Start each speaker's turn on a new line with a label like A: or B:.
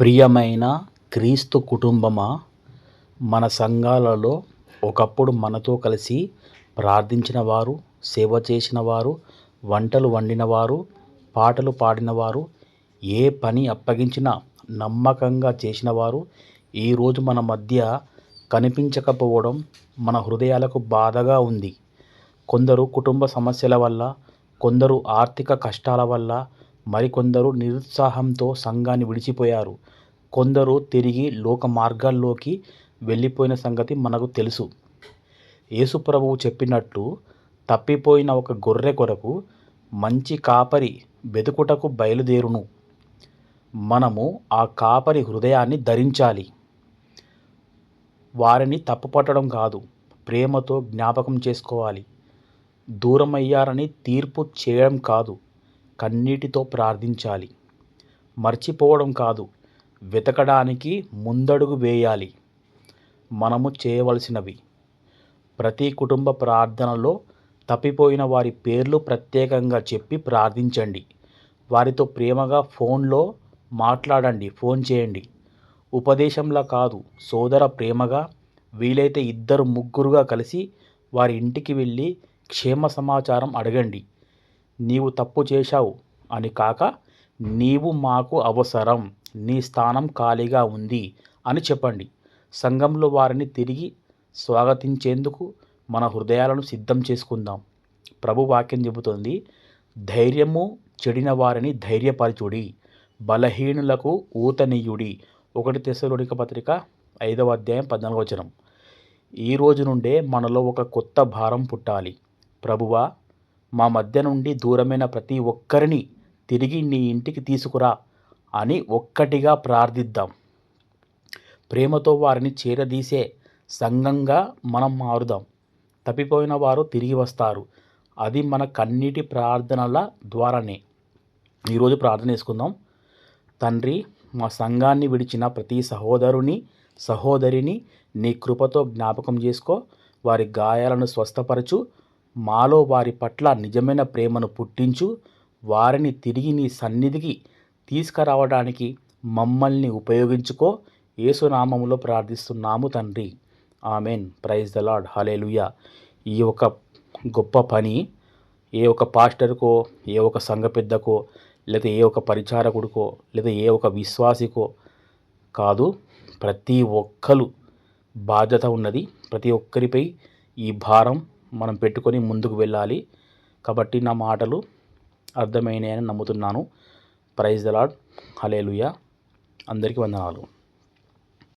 A: ప్రియమైన క్రీస్తు కుటుంబమా మన సంఘాలలో ఒకప్పుడు మనతో కలిసి ప్రార్థించిన వారు సేవ చేసిన వారు వంటలు వండిన వారు పాటలు పాడిన వారు ఏ పని అప్పగించినా నమ్మకంగా చేసిన వారు ఈరోజు మన మధ్య కనిపించకపోవడం మన హృదయాలకు బాధగా ఉంది. కొందరు కుటుంబ సమస్యల వల్ల కొందరు ఆర్థిక కష్టాల వల్ల మరికొందరు నిరుత్సాహంతో సంఘాన్ని విడిచిపోయారు. కొందరు తిరిగి లోక మార్గాల్లోకి వెళ్ళిపోయిన సంగతి మనకు తెలుసు. యేసుప్రభువు చెప్పినట్టు తప్పిపోయిన ఒక గొర్రె కొరకు మంచి కాపరి వెతుకుటకు బయలుదేరును. మనము ఆ కాపరి హృదయాన్ని ధరించాలి. వారిని తప్పుపట్టడం కాదు ప్రేమతో జ్ఞాపకం చేసుకోవాలి. దూరమయ్యారని తీర్పు చేయడం కాదు. కన్నీటితో ప్రార్థించాలి. మర్చిపోవడం కాదు వెతకడానికి ముందడుగు వేయాలి. మనము చేయవలసినవి. ప్రతి కుటుంబ ప్రార్థనలో తప్పిపోయిన వారి పేర్లు ప్రత్యేకంగా చెప్పి ప్రార్థించండి. వారితో ప్రేమగా ఫోన్లో మాట్లాడండి ఫోన్ చేయండి. ఉపదేశంలా కాదు సోదర ప్రేమగా వీలైతే ఇద్దరు ముగ్గురుగా కలిసి వారి ఇంటికి వెళ్ళి క్షేమ సమాచారం అడగండి. నీవు తప్పు చేశావు అని కాక నీవు మాకు అవసరం నీ స్థానం ఖాళీగా ఉంది అని చెప్పండి. సంఘంలో వారిని తిరిగి స్వాగతించేందుకు మన హృదయాలను సిద్ధం చేసుకుందాం. ప్రభు వాక్యం చెబుతుంది ధైర్యము చెడిన వారిని ధైర్యపరచుడి బలహీనులకు ఊతనీయుడి. ఒకటి తెసలుడిక పత్రిక ఐదవ అధ్యాయం పద్నాలుగు వచనం. ఈ రోజు నుండే మనలో ఒక కొత్త భారం పుట్టాలి. ప్రభువా మా మధ్య నుండి దూరమైన ప్రతి ఒక్కరిని తిరిగి నీ ఇంటికి తీసుకురా అని ఒక్కటిగా ప్రార్థిద్దాం. ప్రేమతో వారిని చేరదీసే సంఘంగా మనం మారుదాం. తప్పిపోయిన వారు తిరిగి వస్తారు. అది మన కన్నీటి ప్రార్థనల ద్వారానే. ఈరోజు ప్రార్థన చేసుకుందాం. తండ్రి మా సంఘాన్ని విడిచిన ప్రతి సహోదరుని సహోదరిని నీ కృపతో జ్ఞాపకం చేసుకో. వారి గాయాలను స్వస్థపరచు. మాలో వారి పట్ల నిజమైన ప్రేమను పుట్టించు వారిని తిరిగి నీ సన్నిధికి తీసుకురావడానికి మమ్మల్ని ఉపయోగించుకో. యేసునామములో ప్రార్థిస్తున్నాము తండ్రి. Amen. Praise the Lord hallelujah ఈ ఒక గొప్ప పని ఏ ఒక పాస్టర్కో ఏ ఒక సంఘ పెద్దకో లేదా ఏ ఒక పరిచారకుడికో లేదా ఏ ఒక విశ్వాసికో కాదు ప్రతి ఒక్కరు బాధ్యత ఉన్నది ప్రతి ఒక్కరిపై ఈ భారం మనం పెట్టుకొని ముందుకు వెళ్ళాలి. కాబట్టి నా మాటలు అర్థమైనాయని నమ్ముతున్నాను. ప్రైజ్ ద లాడ్ హలేలుయ అందరికీ వందనాలు.